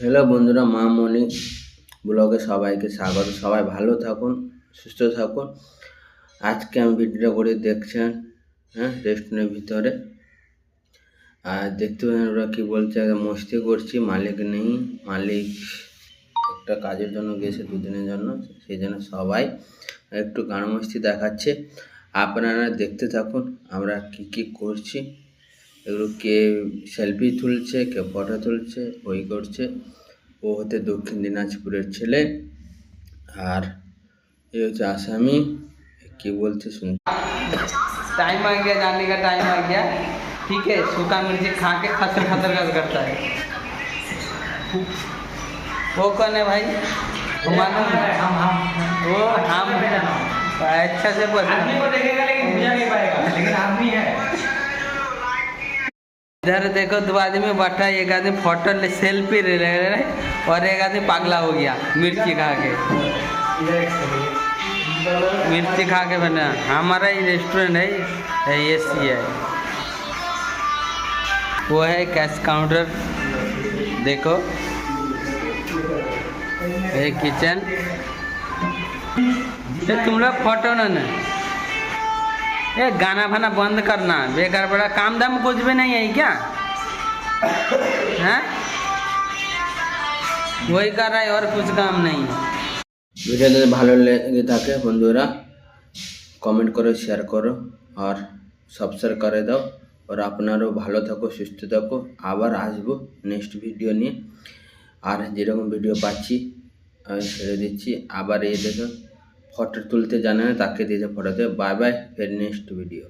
Hello বন্ধুরা, মা মনি ব্লগে সবাইকে স্বাগত। সবাই ভালো থাকুন, সুস্থ থাকুন। আজকে আমি ভিডিওটা করে দেখছেন হ্যাঁ রেস্টুরেন্টের ভিতরে। আর দেখতে পাচ্ছেন ওরা কী বলছে মস্তি করছি, মালিক নেই। মালিক একটা কাজের জন্য গেছে দুদিনের জন্য, সেই জন্য সবাই একটু গান মস্তি দেখাচ্ছে। আপনারা দেখতে থাকুন, আমরা কি কি করছি। এগুলো কে সেলফি তুলছে কে ফটো তুলছে ওই করছে ও হতে দক্ষিণ দিনাজপুরের ছেলে আর এ হচ্ছে আসামি কি বলছে শুন टाइम आ गया जाने का टाइम आ गया ठीक है सूखा मिर्ची खा के खतर खतर कर करता है वो कौन है भाई वो मालूम है? वो हम अच्छा से बोल आदमी को देखेगा लेकिन मुझे नहीं पाएगा इधर देखो दो आदमी बैठा है, एक आदमी फ़ोटो ले, सेल्फी ले रहे हैं और एक आदमी पागला हो गया, मिर्ची खा के। मिर्ची खा के बना, हमारा ही रेस्टोरेंट है ए सी है। वो है कैश काउंटर देखो। ये किचन तुम लोग फ़ोटो ना। ना ये गाना फाना बंद करना बेकार बड़ा काम दाम कुछ भी नहीं है क्या हैं वही कर रहा है और कुछ काम नहीं है ভিডিও যদি ভালো লেগে থাকে বন্ধুরা কমেন্ট করো শেয়ার করো আর সাবস্ক্রাইব করে দাও আর আপনারাও ভালো থাকো সুস্থ থাকো আবার আসবো নেক্সট ভিডিও নিয়ে আর যেরকম ভিডিও পাচ্ছি আমি ছেড়ে দিচ্ছি আবার এই দেখো ফটো তুলতে জানে না তাকে দিয়ে ফটো ফটোতে বাই বাই ফের নেক্সট ভিডিও